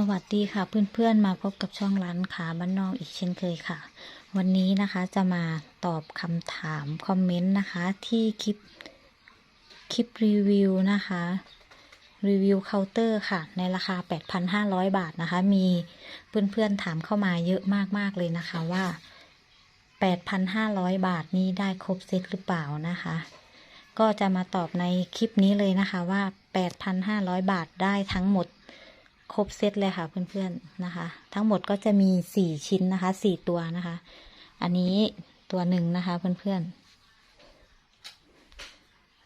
สวัสดีค่ะเพื่อนๆมาพบกับช่องร้านค้าบ้านนอกอีกเช่นเคยค่ะ วันนี้นะคะจะมาตอบคำถามคอมเมนต์นะคะที่คลิปคลิปรีวิวนะคะรีวิวเคาน์เตอร์ค่ะ ในราคา 8,500 บาทนะคะ มีเพื่อนๆถามเข้ามาเยอะมากๆเลยนะคะว่า 8,500 บาทนี้ได้ครบเซตหรือเปล่านะคะ ก็จะมาตอบในคลิปนี้เลยนะคะว่า 8,500 บาทได้ทั้งหมด ครบเซตเลยค่ะเพื่อนๆนะคะ ทั้งหมดก็จะมีสี่ชิ้นนะคะสี่ตัวนะคะ อันนี้ตัวหนึ่งนะคะเพื่อนๆ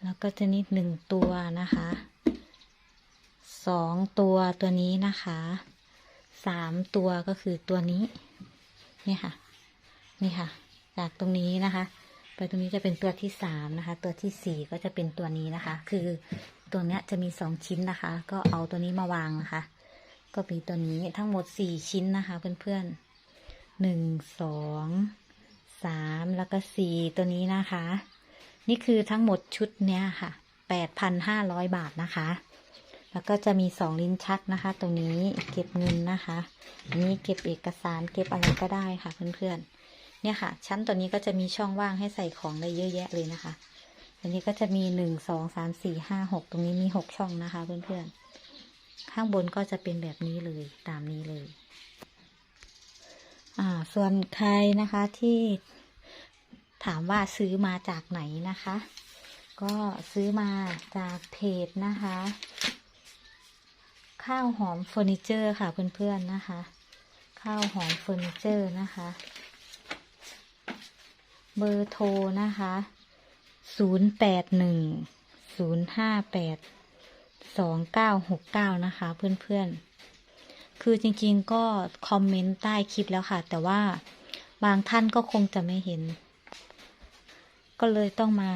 แล้วก็จะนิดหนึ่งตัวนะคะสองตัวตัวนี้นะคะสามตัวก็คือตัวนี้นี่ค่ะ นี่ค่ะ จากตรงนี้นะคะ ไปตรงนี้จะเป็นตัวที่สามนะคะ ตัวที่สี่ก็จะเป็นตัวนี้นะคะ คือตัวเนี้ยจะมีสองชิ้นนะคะ ก็เอาตัวนี้มาวางนะคะ ก็มีตัวนี้ทั้งหมดสี่ชิ้นนะคะเพื่อนๆหนึ่งสองสามแล้วก็สี่ตัวนี้นะคะ นี่คือทั้งหมดชุดเนี้ยค่ะแปดพันห้าร้อยบาทนะคะ แล้วก็จะมีสองลิ้นชักนะคะ ตรงนี้เก็บเงินนะคะอันนี้เก็บเอกสารเก็บอะไรก็ได้ค่ะเพื่อนๆ เนี่ยค่ะ ชั้นตัวนี้ก็จะมีช่องว่างให้ใส่ของได้เยอะแยะเลยนะคะตัวนี้ก็จะมีหนึ่งสองสามสี่ห้าหกตรงนี้มีหกช่องนะคะเพื่อนๆ ข้างบนก็จะเป็นแบบนี้เลยตามนี้เลยส่วนใครนะคะที่ถามว่าซื้อมาจากไหนนะคะ ก็ซื้อมาจากเพจนะคะ ข้าวหอมเฟอร์นิเจอร์ค่ะเพื่อนๆนะคะ ข้าวหอมเฟอร์นิเจอร์นะคะ เบอร์โทรนะคะ 0 8 1 0 5 8 สองเก้าหกเก้านะคะ เพื่อนๆ คือจริงๆก็คอมเมนต์ใต้คลิปแล้วค่ะ แต่ว่าบางท่านก็คงจะไม่เห็น ก็เลยต้องมา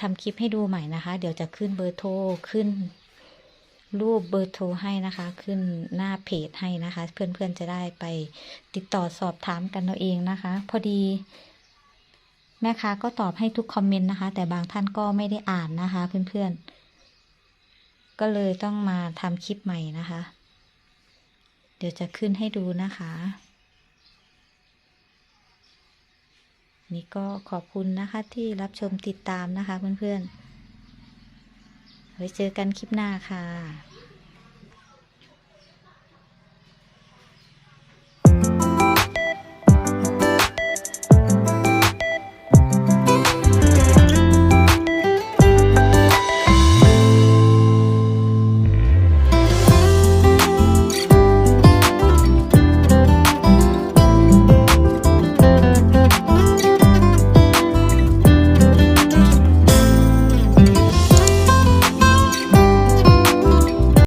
ทำคลิปให้ดูใหม่นะคะ เดี๋ยวจะขึ้นเบอร์โทรขึ้น รูปเบอร์โทรให้นะคะ ขึ้นหน้าเพจให้นะคะ เพื่อนๆจะได้ไปติดต่อสอบถามกันเอาเองนะคะ พอดี แม่ค้าก็ตอบให้ทุกคอมเมนต์นะคะ แต่บางท่านก็ไม่ได้อ่านนะคะ เพื่อนๆ ก็เลยต้องมาทำคลิปใหม่นะคะ เดี๋ยวจะขึ้นให้ดูนะคะ นี่ก็ขอบคุณนะคะที่รับชมติดตามนะคะเพื่อนๆ ไว้เจอกันคลิปหน้าค่ะ